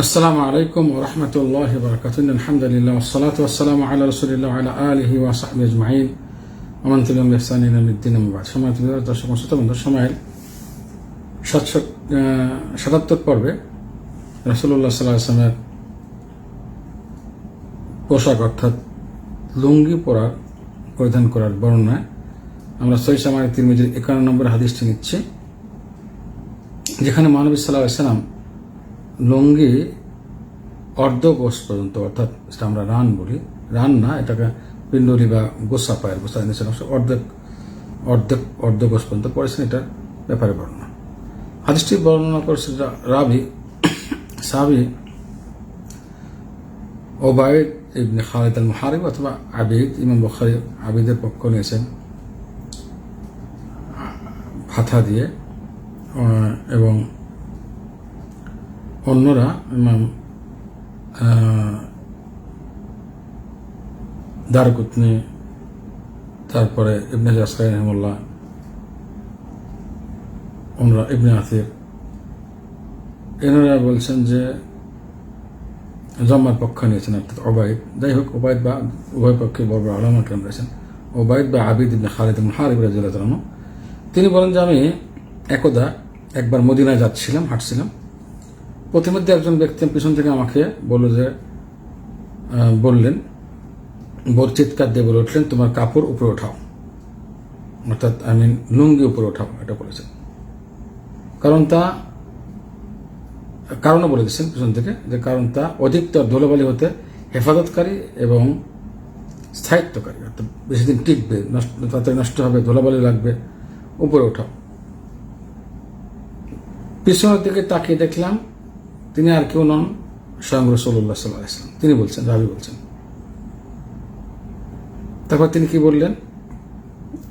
আসসালামু আলাইকুম ও রহমতুল্লাহ বরকাতুন আলহামদুলিল্লাহ ওসলাত ওসালাম আল্লাহ রসুলিল্লাহ আল্লাহ আলহি ওয়াসাহম আজমাইন। আমন্তুল্লাহ ইহসানিন আমিদ্দিন আহমবাদ পর্বে রসুল্লাহ পোশাক অর্থাৎ লুঙ্গি পরার পরিধান করার বর্ণনায় আমরা সৈস আমার তিরমিজির একান্ন নম্বর হাদিসটি নিচ্ছি, যেখানে মহানবী সাল্লাহ ইসলাম লুঙ্গি অর্ধ গোস পর্যন্ত, অর্থাৎ যেটা আমরা রান বলি। রান না, এটাকে পিণ্ডলি বা গোসা পায়ের গোসা অংশ অর্ধেক অর্ধেক, অর্ধ গোস পর্যন্ত পড়েছেন এটার ব্যাপারে বর্ণনা। হাদিসটি বর্ণনা করেছে রাবি, সাবি, ওবায়দ ইবনে খালিদ আল মুহারিব অথবা আবিদ, ইমাম বখারি আবিদের পক্ষ নিয়েছেন ফাথা দিয়ে এবং অন্যরা দারকুতনি, তারপরে ইবনে জাসাই রহমুল্লাহ অন্যরা, ইবনে আতির এনারা বলছেন যে জম্মার পক্ষ নিয়েছেন অর্থাৎ ওবায়দ। যাই হোক, ওবায়দ বা উভয় পক্ষে বড় বড় আলামা কেন রয়েছেন? ওবায়দ বা আবিদ ইবনে খালিদ ইবনে হারিব রাজিউল্লাহ তিনি বলেন যে আমি একদা একবার মদিনায় যাচ্ছিলাম, হাঁটছিলাম। প্রতিমধ্যে একজন ব্যক্তি পিছন থেকে আমাকে বলল যে বললেন, বোর চিৎকার দিয়ে বলে উঠলেন, তোমার কাপড় উপরে ওঠাও। অর্থাৎ আই মিন লুঙ্গি উপরে ওঠাও, এটা বলেছেন। কারণ তা কারণও বলে দিচ্ছেন পিছন থেকে, যে কারণ তা অধিকতর ধুলোবালি হতে হেফাজতকারী এবং স্থায়িত্বকারী, অর্থাৎ বেশি দিন টিকবে, নষ্ট, তাড়াতাড়ি নষ্ট হবে ধুলোবালি লাগবে, উপরে ওঠাও। পিছনের দিকে তাকিয়ে দেখলাম তিনি আর কেউ নন স্বয়ং রসুল্লাহ সাল্লাহ ইসলাম তিনি বলছেন, রাবি বলছেন। তারপর তিনি কি বললেন?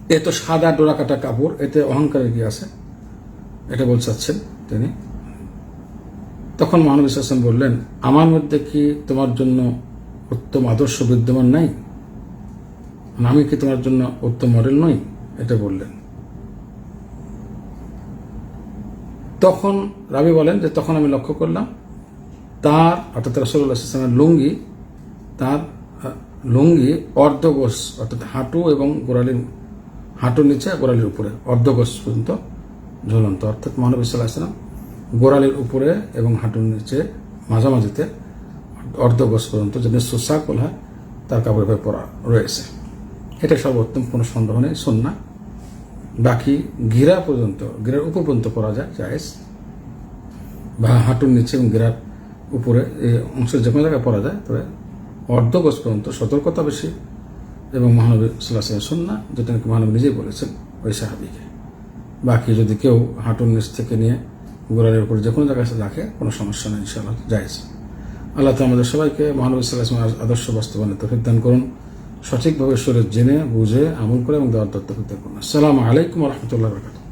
এ তো সাদা ডোরা কাটা কাপড়, এতে অহংকারের কি আছে? এটা বলতে চাচ্ছেন তিনি। তখন মহানবী হাসান বললেন, আমার মধ্যে কি তোমার জন্য উত্তম আদর্শ বিদ্যমান নাই? আমি কি তোমার জন্য উত্তম মডেল নই? এটা বললেন। তখন রাবি বলেন যে তখন আমি লক্ষ্য করলাম তার, অর্থাৎ রসগোল্লা ইসলামের লুঙ্গি, তার লুঙ্গি অর্ধগোস অর্থাৎ হাঁটু এবং গোড়ালির, হাঁটুর নিচে, গোড়ালির উপরে অর্ধগোস পর্যন্ত ঝুলন্ত, অর্থাৎ মহানবী সাল্লাহ ইসলাম গোড়ালির উপরে এবং হাঁটুর নিচে মাঝামাঝিতে অর্ধগোস পর্যন্ত যে বলা হয়, তার কাপড় পরা রয়েছে। এটা সর্বোত্তম কোনো সন্দেহ নেই সন্না বাকি গিরা পর্যন্ত, গিরার উপর পর্যন্ত পরা যায়, জায়েজ। বা হাঁটুর নিচে এবং গিরার উপরে এই অংশ যে কোনো জায়গায় পরা যায়, তবে অর্ধগজ পর্যন্ত সতর্কতা বেশি এবং মহানবী সাল্লাহ সন্না যেটা নাকি মহানবী নিজেই বলেছেন, ওই সাহাবিকে। বাকি যদি কেউ হাঁটুর নিচ থেকে নিয়ে গোড়ালের উপরে যে কোনো জায়গায় রাখে, কোনো সমস্যা নেই, ইনশাআল্লাহ, জায়েজ। আল্লাহ তো আমাদের সবাইকে মহানবী সাল্লাহ আদর্শ বাস্তবায়নে তফিক দান করুন। সঠিকভাবে শরীর জেনে বুঝে আমল করে এবং দেওয়ার তত্ত্ব করুন আসসালামু আলাইকুম রহমতুল্লাহ বরকাত